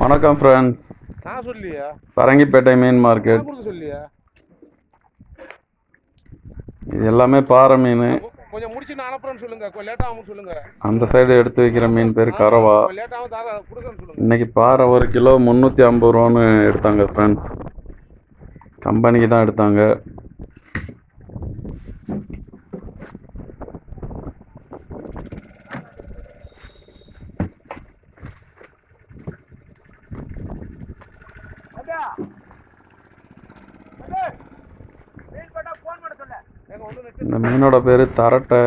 வணக்கம் ஃப்ரெண்ட்ஸ் நான் சொல்லியா? பரங்கிப்பேட்டை மீன் மார்க்கெட் சொல்லியா? இது எல்லாமே பாறை மீன். கொஞ்சம் முடிச்சு நான் அனுப்புறேன்னு சொல்லுங்க. லேட் ஆகும் சொல்லுங்க. அந்த சைடு எடுத்து வைக்கிற மீன் பேர் கரவா லேட் ஆகும் தர கொடுக்குறேன்னு சொல்லுங்க. இன்னைக்கு பாறை ஒரு கிலோ முந்நூற்றி ஐம்பது ரூபான்னு எடுத்தாங்க ஃப்ரெண்ட்ஸ் கம்பெனிக்கு தான் எடுத்தாங்க. இந்த மீனோட பேர் தரட்டை.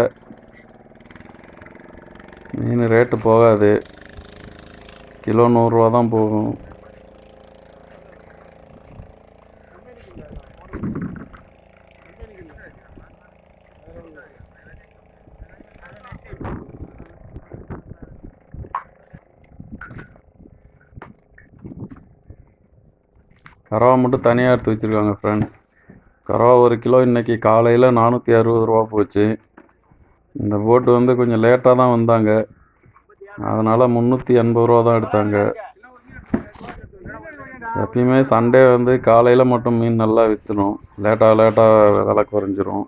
மீன் ரேட்டு போகாது. கிலோ நூறுரூவா தான் போகும். கறவா மட்டும் தனியாக எடுத்து வச்சுருக்காங்க ஃப்ரெண்ட்ஸ் கறவா ஒரு கிலோ இன்றைக்கி காலையில் நானூற்றி அறுபது ரூபா போச்சு. இந்த போட்டு வந்து கொஞ்சம் லேட்டாக தான் வந்தாங்க. அதனால் முந்நூற்றி எண்பது ரூபா தான் எடுத்தாங்க. எப்பயுமே சண்டே வந்து காலையில் மட்டும் மீன் நல்லா விற்றுணும் லேட்டாக லேட்டாக விலை குறைஞ்சிரும்.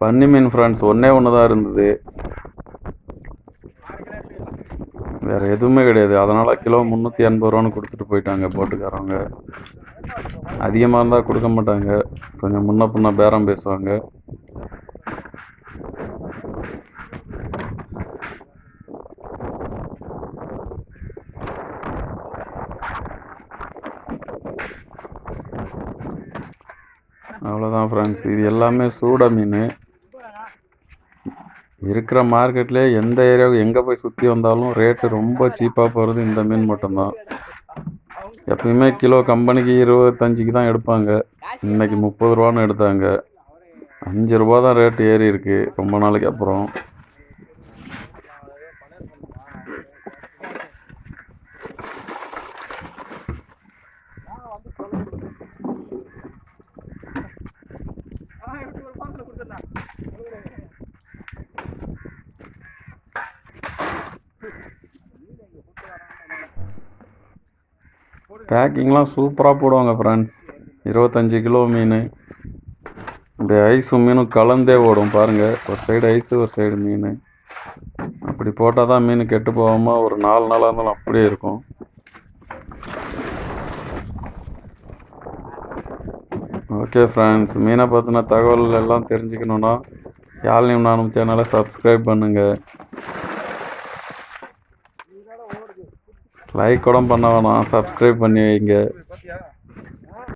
பன்னி மீன் ஃப்ரெண்ட்ஸ் ஒன்றே ஒன்று தான் இருந்தது. வேறு எதுவுமே கிடையாது. அதனால் கிலோ முந்நூற்றி எண்பது ரூபான்னு கொடுத்துட்டு போயிட்டாங்க போட்டுக்காரவங்க. அதிகமாக இருந்தால் கொடுக்க மாட்டாங்க. கொஞ்சம் முன்ன பின்ன பேரம் பேசுவாங்க. அவ்வளோதான் ஃப்ரெண்ட்ஸ் இது எல்லாமே சூட மீன். இருக்கிற மார்க்கெட்லேயே எந்த ஏரியாவுக்கு எங்கே போய் சுற்றி வந்தாலும் ரேட்டு ரொம்ப சீப்பாக போகிறது இந்த மீன் மட்டும்தான். எப்பயுமே கிலோ கம்பெனிக்கு இருபத்தஞ்சிக்கு தான் எடுப்பாங்க. இன்னைக்கு முப்பது ரூபான்னு எடுத்தாங்க. அஞ்சு ரூபா தான் ரேட்டு ஏறி இருக்கு. ரொம்ப நாளைக்கு அப்புறம். பேக்கிங்லாம் சூப்பராக போடுவாங்க ஃப்ரெண்ட்ஸ் இருபத்தஞ்சி கிலோ மீன். இந்த ஐஸும் மீனும் கலந்தே ஓடும் பாருங்கள் ஒரு சைடு ஐஸு ஒரு சைடு மீன். அப்படி போட்டால் தான் மீன் கெட்டு போகாமல் ஒரு நாலு நாளாக இருந்தாலும் அப்படியே இருக்கும். ஓகே ஃப்ரெண்ட்ஸ் மீனை பற்றின தகவல் எல்லாம் தெரிஞ்சுக்கணுன்னா யாழ்னியும் நானும் சேனலை சப்ஸ்கிரைப் பண்ணுங்கள் லைக் கூட பண்ண வேணாம். சப்ஸ்கிரைப் பண்ணி வைங்க.